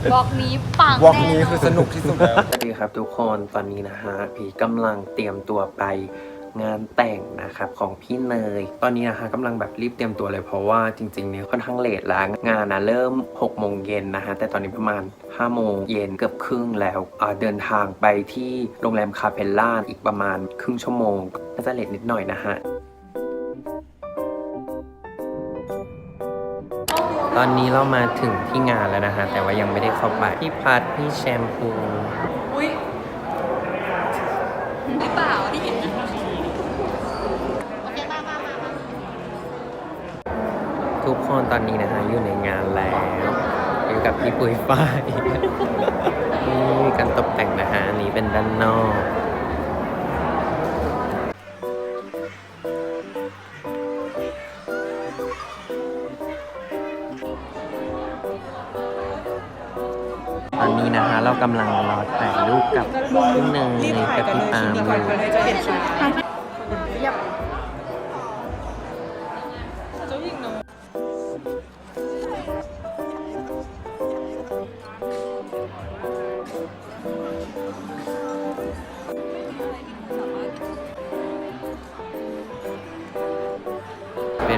เลยบล็อกนี้ปังวอล์กแน่นี้นอคือนสนุกที่สุดแล้ว สวัสดีครับทุกคนตอนนี้นะฮะพีกำลังเตรียมตัวไปงานแต่งนะครับของพี่เนย ตอนนี้นะฮะกำลังแบบรีบเตรียมตัวเลยเพราะว่าจริงๆเนี่ยค่อนข้างเลทแล้วงานนะเริ่ม6โมงเย็นนะฮะแต่ตอนนี้ประมาณ5โมงเย็นเกือบครึ่งแล้วอ่าเดินทางไปที่โรงแรมคาเพลล่าอีกประมาณครึ่งชั่วโมงน่าจะเลทนิดหน่อยนะฮะ ตอนนี้เรามาถึงที่งานแล้วนะฮะ แต่ว่ายังไม่ได้เข้าไปพี่พัดพี่แชมพูอุ้ยหรือเปล่าที่เห็นนะโอเคมามามามาทุกคนตอนนี้นะฮะอยู่ในงานแล้วอยู่กับพี่ปุ้ยฝ้ายนี่การตกแต่งนะฮะอันนี้เป็นด้านนอก นี้นะฮะเรากำลังรอถ่ายรูปกับพี่เนยกับพี่ปาล์มอยู่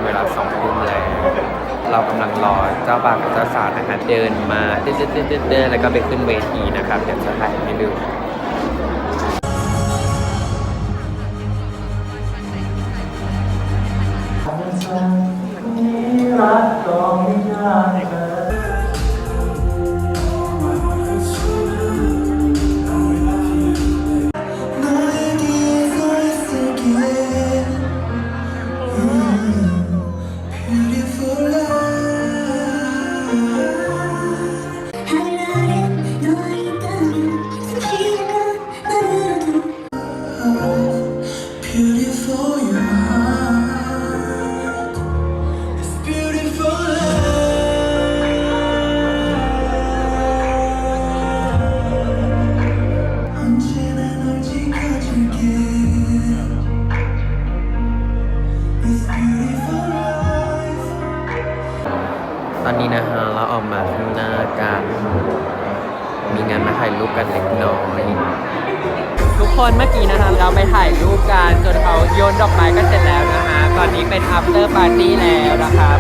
เวลาสองทุ่มแล้วเรากำลังรอเจ้าบ่าวกับเจ้าสาวนะคะเดินมาเดินเดินเดินเดินแล้วก็ไปขึ้นเวทีนะครับเดี๋ยวจะถ่ายให้ดูรักก็ไม่ได้ Beautiful ถ่ายรูปกันเล็กน้อย ทุกคนเมื่อกี้นะคะเราไปถ่ายรูปกันจนเขาโยนดอกไม้กันเสร็จแล้วนะคะ ตอนนี้เป็น after party แล้วนะครับ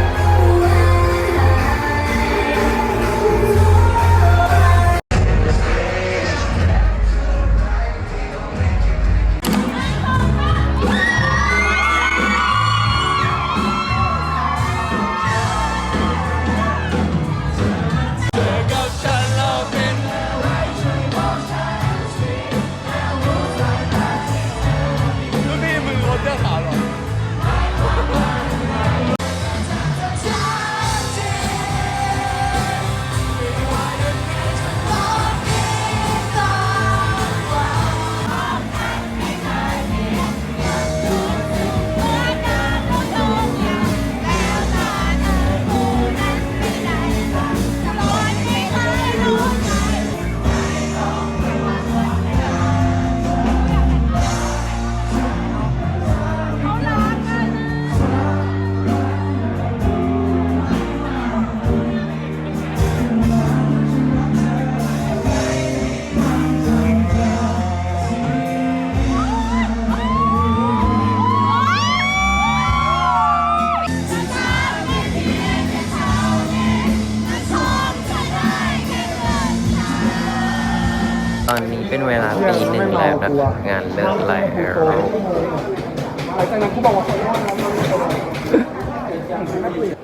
อนนี้เป็นเวลาตีหนึ่งแล้วนะงานเลิกแล้ว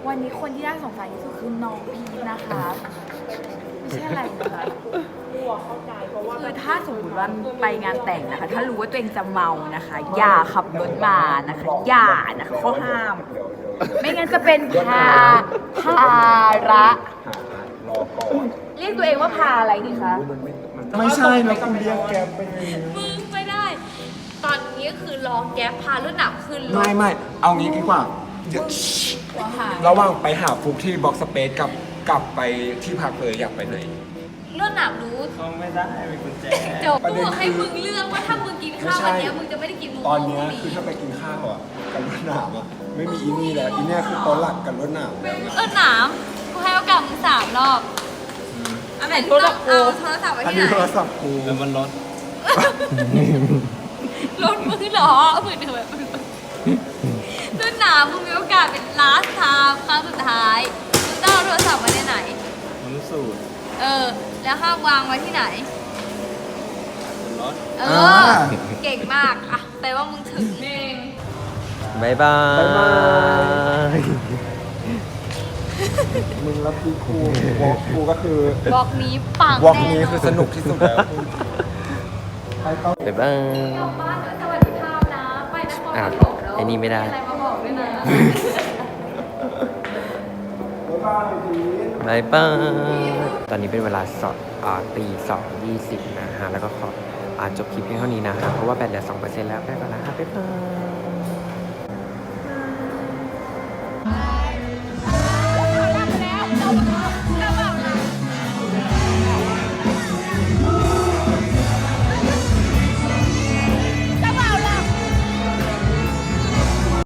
วันนี้คนที่น่าสงสัยที่สุดคือน้องพีนะคะไม่ใช่อะไรนะคะคือถ้าสมมติว่าไปงานแต่งนะคะ ถ้ารู้ว่าตัวเองจะเมานะคะ อย่าขับรถมานะคะ อย่านะคะเขาห้าม ไม่งั้นจะเป็นพาพาระเรียกตัวเองว่าพาอะไรดีคะ ไม่ใช่นะคุณเรียกแกไปมึงไม่ได้ ตอนนี้ก็คือรอแก๊ปพารุ่นหนักขึ้นรถไม่ไม่เอางี้ดีกว่าเดี๋ยวหัวหายระหว่างไปหาฟุกที่บ็อกสเปซกับกลับไปที่พักเลยอยากไปไหนเรื่องหนักรู้เขาไม่ได้เป็นกุญแจจบกูบอกให้มึงเลือกว่าถ้ามึงกินข้าวไม่ใช่วันเนี้ยมึงจะไม่ได้กินมึงตอนเนี้ยดีคือถ้าไปกินข้าวอะกันรถหนามอะไม่มีอีนี่แล้วอีเนี่ยคือตอนหลักกันรถหนามแล้วเออหนามกูให้โอกาสมึงสามรอบเอันไหนโทรศัพท์กูโทรศัพท์ไว้อันที่นี้ไหนโทรศัพท์กูแล้วมันร้อนรถมือเหรอมือเดินต้นหนามึงมีโอกาสเป็นลาสทามครั้งสุดท้ายมึงต้องเอาโทรศัพท์ไว้ในไหน มันรู้สูตรเออ แล้วห้ามวางไว้ที่ไหนร้อนเออ เก่งมากอะแต่ว่ามึงถึงเองบายบายบ๊ายบาย มึงรับพี่ครูวอล์กกูก็คือบอกนี้ปังวอล์กแน่นี้นอนคือสนุกที่สุดแล้วไปต้องบายบายกลับบ้านเดี๋ยวสวัสดีภาพนะไปนครอะปฐมแล้วไอ้นี่ไม่ได้ อะไรมาบอกด้วยนะบายบายตอนนี้เป็นเวลาสอดอ่าตีสองยี่สิบนะฮะ แล้วก็ขออ่าจบคลิปเพียงเท่านี้นะฮะ เพราะว่าแบตเหลือสองเปอร์เซ็นต์แล้วไปก่อนนะฮะบ๊ายบาย